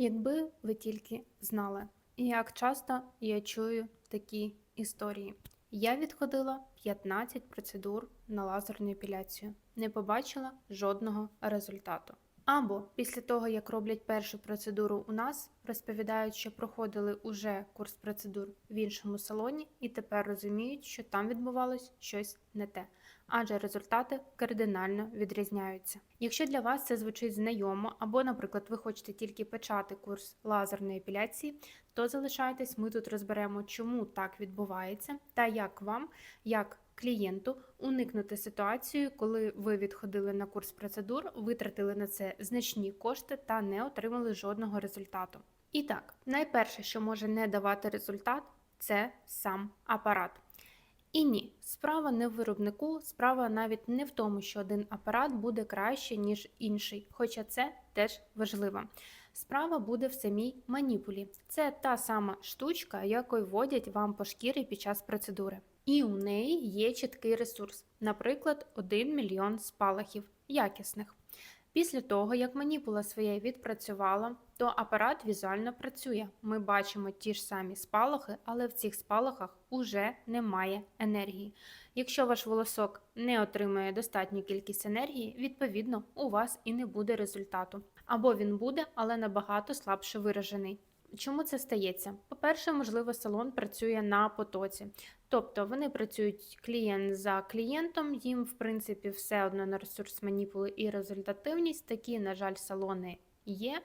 Якби ви тільки знали, як часто я чую такі історії. Я відходила 15 процедур на лазерну епіляцію, не побачила жодного результату. Або після того, як роблять першу процедуру у нас, розповідають, що проходили уже курс процедур в іншому салоні, і тепер розуміють, що там відбувалось щось не те, адже результати кардинально відрізняються. Якщо для вас це звучить знайомо, або, наприклад, ви хочете тільки почати курс лазерної епіляції, то залишайтесь, ми тут розберемо, чому так відбувається, та як вам, як клієнту, уникнути ситуацію, коли ви відходили на курс процедур, витратили на це значні кошти та не отримали жодного результату. І так, найперше, що може не давати результат, це сам апарат. І ні, справа не в виробнику, справа навіть не в тому, що один апарат буде краще, ніж інший, хоча це теж важливо. Справа буде в самій маніпулі. Це та сама штучка, якою вводять вам по шкірі під час процедури. І у неї є чіткий ресурс, наприклад, 1 мільйон спалахів якісних. Після того, як маніпула своє відпрацювала, то апарат візуально працює. Ми бачимо ті ж самі спалахи, але в цих спалахах уже немає енергії. Якщо ваш волосок не отримує достатню кількість енергії, відповідно у вас і не буде результату. Або він буде, але набагато слабше виражений. Чому це стається? По-перше, можливо, салон працює на потоці, тобто вони працюють клієнт за клієнтом, їм, в принципі, все одно на ресурс маніпули і результативність. Такі, на жаль, салони є.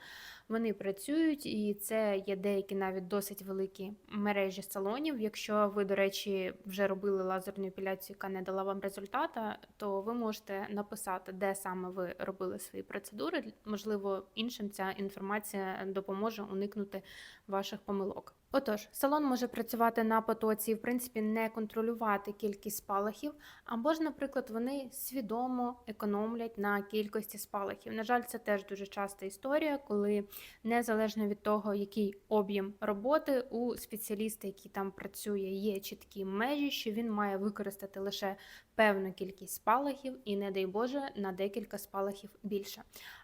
Вони працюють, і це є деякі навіть досить великі мережі салонів. Якщо ви, до речі, вже робили лазерну епіляцію, яка не дала вам результата, то ви можете написати, де саме ви робили свої процедури. Можливо, іншим ця інформація допоможе уникнути ваших помилок. Отож, салон може працювати на потоці, і, в принципі, не контролювати кількість спалахів, або ж, наприклад, вони свідомо економлять на кількості спалахів. На жаль, це теж дуже часта історія, коли незалежно від того, який об'єм роботи у спеціаліста, який там працює, є чіткі межі, що він має використати лише певну кількість спалахів, і, не дай Боже, на декілька спалахів більше.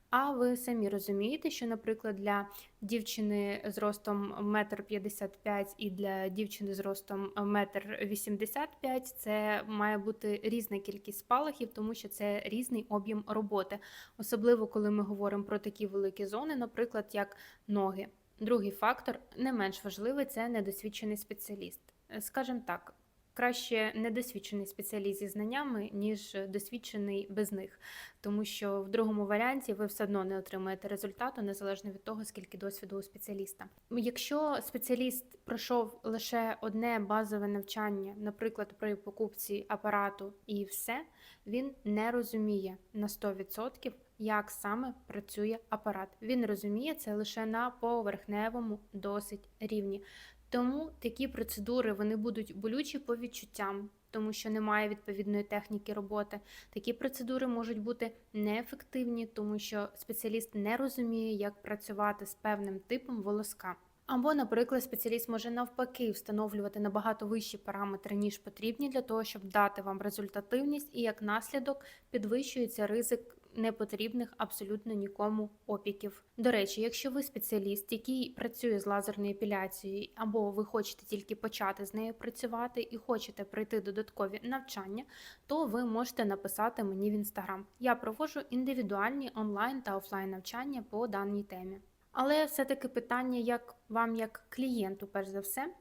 А ви самі розумієте, що, наприклад, для дівчини з ростом 1,55 м і для дівчини з ростом 1,85 м це має бути різна кількість спалахів, тому що це різний об'єм роботи, особливо коли ми говоримо про такі великі зони, наприклад, як ноги. Другий фактор, не менш важливий, це недосвідчений спеціаліст. Скажімо так, краще недосвідчений спеціаліст зі знаннями, ніж досвідчений без них, тому що в другому варіанті ви все одно не отримаєте результату, незалежно від того, скільки досвіду у спеціаліста. Якщо спеціаліст пройшов лише одне базове навчання, наприклад, при покупці апарату і все, він не розуміє на 100%, як саме працює апарат. Він розуміє це лише на поверхневому досить рівні. Тому такі процедури вони будуть болючі по відчуттям, тому що немає відповідної техніки роботи. Такі процедури можуть бути неефективні, тому що спеціаліст не розуміє, як працювати з певним типом волоска. Або, наприклад, спеціаліст може навпаки встановлювати набагато вищі параметри, ніж потрібні для того, щоб дати вам результативність, і як наслідок підвищується ризик непотрібних абсолютно нікому опіків. До речі, якщо ви спеціаліст, який працює з лазерною епіляцією, або ви хочете тільки почати з нею працювати і хочете пройти додаткові навчання, то ви можете написати мені в інстаграм. Я проводжу індивідуальні онлайн та офлайн навчання по даній темі. Але все-таки питання, як вам, як клієнту, перш за все,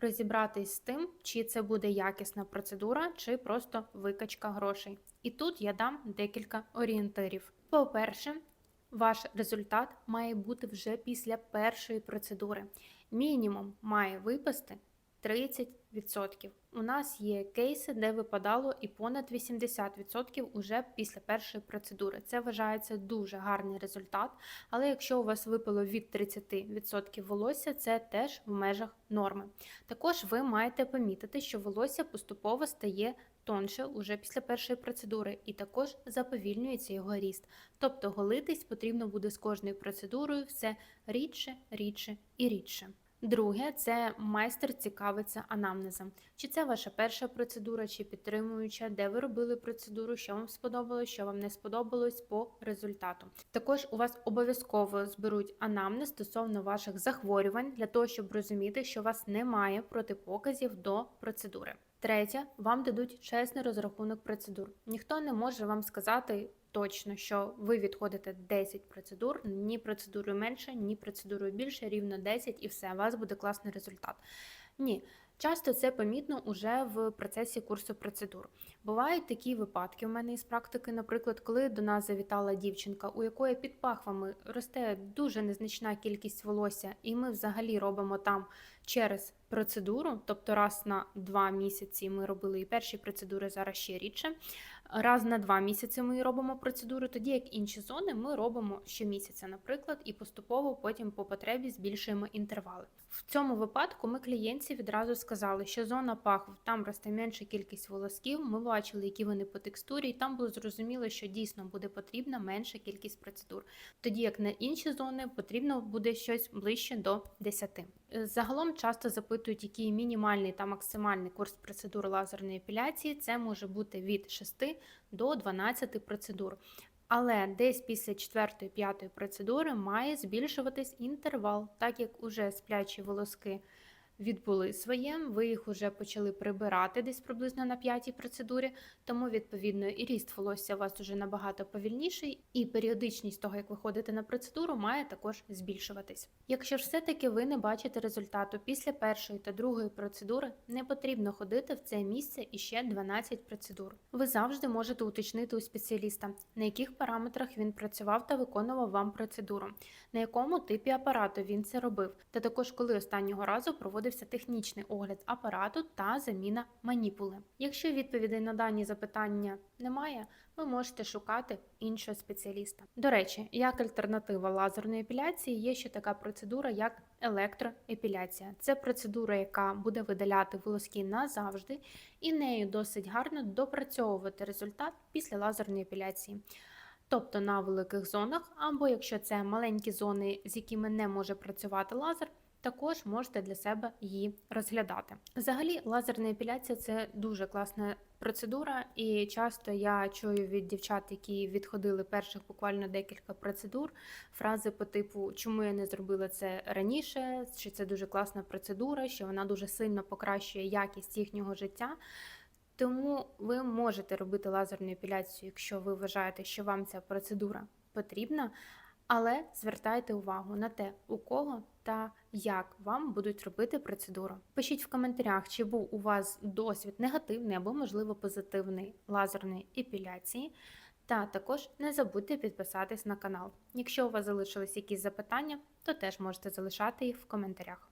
розібратись з тим, чи це буде якісна процедура, чи просто викачка грошей. І тут я дам декілька орієнтирів. По-перше, ваш результат має бути вже після першої процедури. Мінімум має випасти 30%. У нас є кейси, де випадало і понад 80% уже після першої процедури. Це вважається дуже гарний результат. Але якщо у вас випало від 30% волосся, це теж в межах норми. Також ви маєте помітити, що волосся поступово стає тонше уже після першої процедури, і також заповільнюється його ріст. Тобто голитись потрібно буде з кожною процедурою все рідше, рідше і рідше. Друге, це майстер цікавиться анамнезом. Чи це ваша перша процедура, чи підтримуюча, де ви робили процедуру, що вам сподобалось, що вам не сподобалось по результату. Також у вас обов'язково зберуть анамнез стосовно ваших захворювань для того, щоб розуміти, що у вас немає протипоказів до процедури. Третє, вам дадуть чесний розрахунок процедур. Ніхто не може вам сказати точно, що ви відходите 10 процедур, ні процедурою менше, ні процедурою більше, рівно 10 і все, у вас буде класний результат. Ні, часто це помітно уже в процесі курсу процедур. Бувають такі випадки. У мене із практики, наприклад, коли до нас завітала дівчинка, у якої під пахвами росте дуже незначна кількість волосся, і ми взагалі робимо там через процедуру, тобто раз на два місяці ми робили і перші процедури, зараз ще рідше. Раз на два місяці ми робимо процедуру, тоді як інші зони ми робимо щомісяця, наприклад, і поступово потім по потребі збільшуємо інтервали. В цьому випадку ми клієнтці відразу сказали, що зона пахв там росте менша кількість волосків. Ми бачили, які вони по текстурі, і там було зрозуміло, що дійсно буде потрібна менша кількість процедур. Тоді як на інші зони потрібно буде щось ближче до 10. Загалом часто запитують, який мінімальний та максимальний курс процедур лазерної епіляції. Це може бути від 6 до 12 процедур. Але десь після 4-5 процедури має збільшуватись інтервал, так як уже сплячі волоски відбули своє, ви їх вже почали прибирати десь приблизно на п'ятій процедурі, тому відповідно і ріст волосся у вас уже набагато повільніший, і періодичність того, як ви ходите на процедуру, має також збільшуватись. Якщо ж все-таки ви не бачите результату після першої та другої процедури, не потрібно ходити в це місце іще 12 процедур. Ви завжди можете уточнити у спеціаліста, на яких параметрах він працював та виконував вам процедуру, на якому типі апарату він це робив, та також коли останнього разу проводився технічний огляд апарату та заміна маніпули. Якщо відповідей на дані запитання немає, ви можете шукати іншого спеціаліста. До речі, як альтернатива лазерної епіляції є ще така процедура, як електроепіляція. Це процедура, яка буде видаляти волоски назавжди, і нею досить гарно допрацьовувати результат після лазерної епіляції. Тобто на великих зонах, або якщо це маленькі зони, з якими не може працювати лазер, також можете для себе її розглядати. Взагалі, лазерна епіляція це дуже класна процедура, і часто я чую від дівчат, які відходили перших буквально декілька процедур, фрази по типу, чому я не зробила це раніше, чи це дуже класна процедура, що вона дуже сильно покращує якість їхнього життя. Тому ви можете робити лазерну епіляцію, якщо ви вважаєте, що вам ця процедура потрібна. Але звертайте увагу на те, у кого та як вам будуть робити процедуру. Пишіть в коментарях, чи був у вас досвід негативний або, можливо, позитивний лазерної епіляції. Та також не забудьте підписатись на канал. Якщо у вас залишились якісь запитання, то теж можете залишати їх в коментарях.